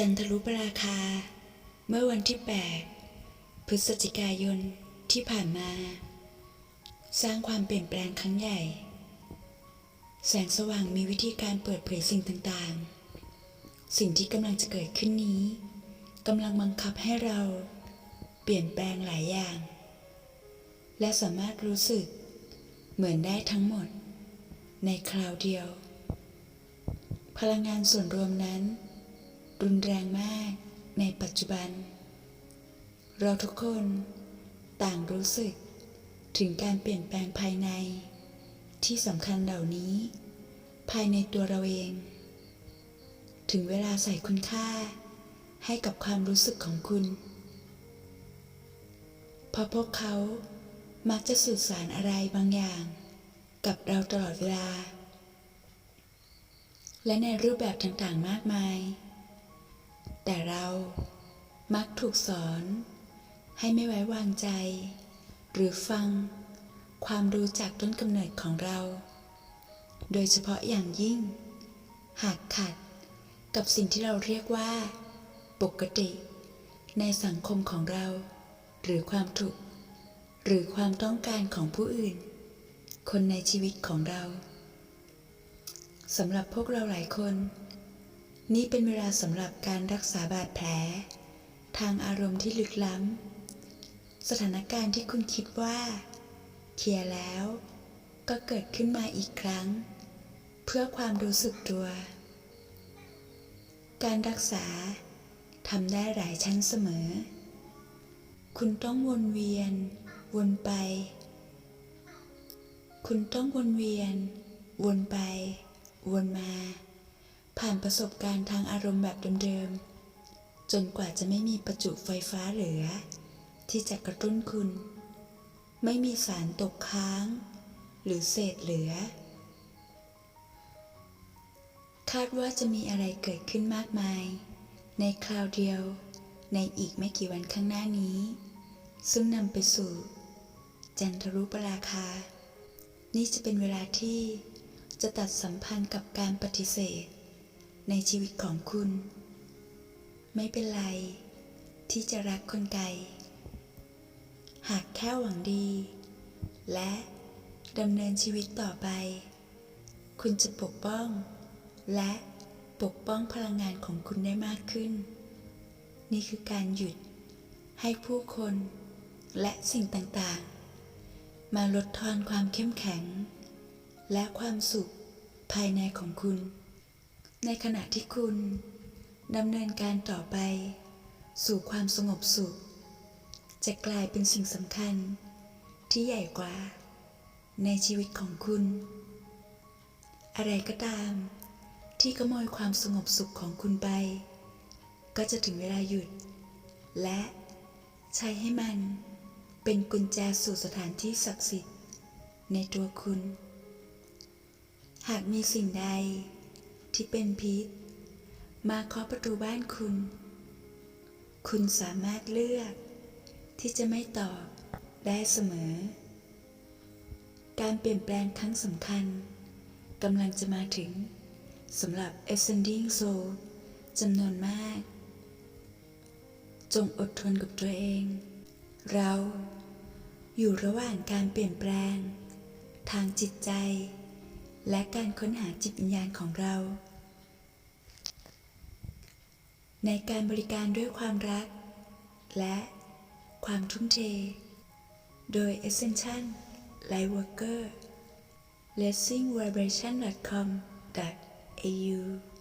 จันทรุปราคา เมื่อวันที่ 8 พฤศจิกายนที่ผ่านมา สร้างความเปลี่ยนแปลงครั้งใหญ่ แสงสว่างมีวิธีการเปิดเผยสิ่งต่างๆ สิ่งที่กำลังจะเกิดขึ้นนี้กำลังบังคับให้เราเปลี่ยนแปลงหลายอย่าง และสามารถรู้สึกเหมือนได้ทั้งหมด ในคราวเดียว พลังงานส่วนรวมนั้น รุนแรงมากในปัจจุบัน เราทุกคนต่างรู้สึกถึงการเปลี่ยนแปลงภายใน ที่สำคัญเหล่านี้ ภายในตัวเราเอง ถึงเวลาใส่คุณค่าให้กับความรู้สึกของคุณ เพราะพวกเขามักจะสื่อสารอะไรบางอย่าง กับเราตลอดเวลา และในรูปแบบต่างๆมากมาย แต่เรามักถูกสอน ให้ไม่ไว้วางใจ หรือฟัง ความรู้จากต้นกำเนิดของเรา โดยเฉพาะอย่างยิ่ง หากขัดกับสิ่งที่เราเรียกว่า ปกติ ในสังคมของเรา หรือความถูก หรือความต้องการของผู้อื่น คนในชีวิตของเราสำหรับพวกเราหลายคน นี่เป็นเวลาสำหรับการรักษาบาดแผล ทางอารมณ์ที่ลึกล้ำ สถานการณ์ที่คุณคิดว่า เคลียร์แล้ว ก็เกิดขึ้นมาอีกครั้ง เพื่อความรู้สึกตัว การรักษาทำได้หลายชั้นเสมอ คุณต้องวนเวียน วนไป คุณต้องวนเวียน วนไป วนมา ผ่านประสบการณ์ทางอารมณ์แบบเดิมๆ จนกว่าจะไม่มีประจุไฟฟ้าเหลือ ที่จะกระตุ้นคุณ ไม่มีสารตกค้าง หรือเศษเหลือ คาดว่าจะมีอะไรเกิดขึ้นมากมาย ในคราวเดียว ในอีกไม่กี่วันข้างหน้านี้ ซึ่งนำไปสู่ จันทรุปราคา นี่จะเป็นเวลาที่จะตัดสัมพันธ์กับการปฏิเสธ ในชีวิตของคุณ ไม่เป็นไร ที่จะรักคนไกล หากแค่หวังดี และดำเนินชีวิตต่อไป คุณจะปกป้อง และปกป้องพลังงานของคุณได้มากขึ้น นี่คือการหยุดให้ผู้คนและสิ่งต่างๆ มาลดทอนความเข้มแข็ง และความสุขภายในของคุณ ในขณะที่คุณดำเนินการต่อไป สู่ความสงบสุข จะกลายเป็นสิ่งสำคัญที่ใหญ่กว่า ในชีวิตของคุณ อะไรก็ตาม ที่ขโมยความสงบสุขของคุณไป ก็จะถึงเวลาหยุด และใช้ให้มันเป็นกุญแจสู่สถานที่ศักดิ์สิทธิ์ในตัวคุณ หากมีสิ่งใด ที่เป็นพิษ มาเคาะประตูบ้านคุณ คุณสามารถเลือก ที่จะไม่ตอบได้เสมอ การเปลี่ยนแปลงครั้งสำคัญกำลังจะมาถึงสำหรับ Ascending Soul จำนวนมาก จงอดทนกับตัวเอง เราอยู่ระหว่างการเปลี่ยนแปลง ทางจิตใจ และการค้นหาจิตวิญญาณของเรา ในการบริการด้วยความรัก และความทุ่มเท โดย Ascension Lightworker l e s s i n g v i b r a t i o n c o m au